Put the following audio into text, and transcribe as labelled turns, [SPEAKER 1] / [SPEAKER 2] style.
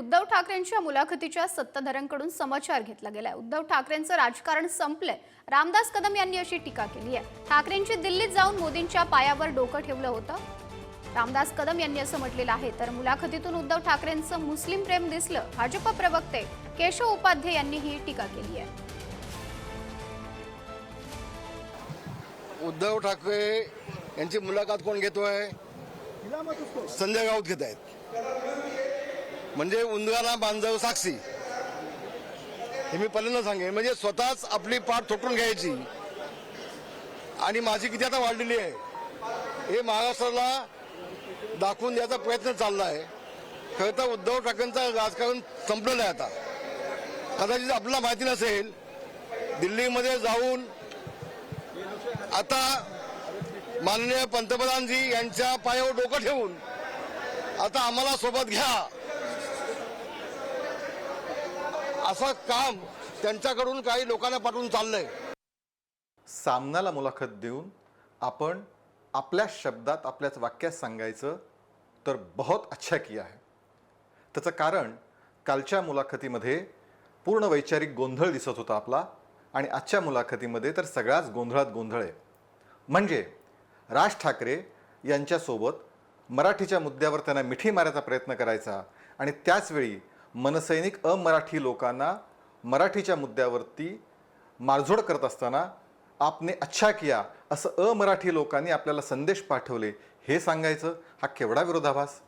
[SPEAKER 1] उद्धव ठाकरेंच्या मुलाखतीच्या सत्ताधाऱ्यांकडून समाचार घेतला गेलाय. उद्धव ठाकरेंचं राजकारण संपलंय. रामदास कदम यांनी अशी टीका केली आहे. ठाकरेंची दिल्लीत जाऊन मोदींच्या पायावर डोकं ठेवलं होतं. रामदास कदम यांनी असं म्हटलेलं आहे. तर मुलाखतीतून उद्धव ठाकरेंचं मुस्लिम प्रेम दिसलं. भाजप प्रवक्ते केशव उपाध्ये यांनी ही टीका केली आहे.
[SPEAKER 2] उद्धव ठाकरे यांची मुलाखत कोण घेतोय? संजय राऊत घेत आहेत. म्हणजे उंदराला बांधव साक्षी. हे मी पहिल्यांदा सांगेन. म्हणजे स्वतःच आपली पाठ थोटून घ्यायची. आणि माझी किती आता वाढलेली आहे. हे महाराष्ट्राला दाखवून द्यायचा प्रयत्न चालला आहे खरं तर उद्धव ठाकरेंचं राजकारण संपलेलं आहे आता. कदाचित आपल्याला माहिती नसेल दिल्लीमध्ये जाऊन आता माननीय पंतप्रधानजी यांच्या पायावर डोकं ठेवून आता आम्हाला सोबत घ्या. असं काम त्यांच्याकडून काही लोकांना पाठवून चाललंय.
[SPEAKER 3] सामनाला मुलाखत देऊन आपण आपल्या शब्दात आपल्याच वाक्यात सांगायचं तर बहुत अच्छा किया है. त्याचं कारण कालच्या मुलाखतीमध्ये पूर्ण वैचारिक गोंधळ दिसत होता आपला आणि आजच्या मुलाखतीमध्ये तर सगळाच गोंधळात गोंधळ आहे. म्हणजे राज ठाकरे यांच्यासोबत मराठीच्या मुद्द्यावर त्यांना मिठी मारायचा प्रयत्न करायचा आणि त्याचवेळी मनसैनिक अमराठी लोकांना मराठीच्या मुद्द्यावरती मारझोड करत असताना आपने अच्छा किया असं अमराठी लोकांनी आपल्याला संदेश पाठवले हे सांगायचं हा केवढा विरोधाभास?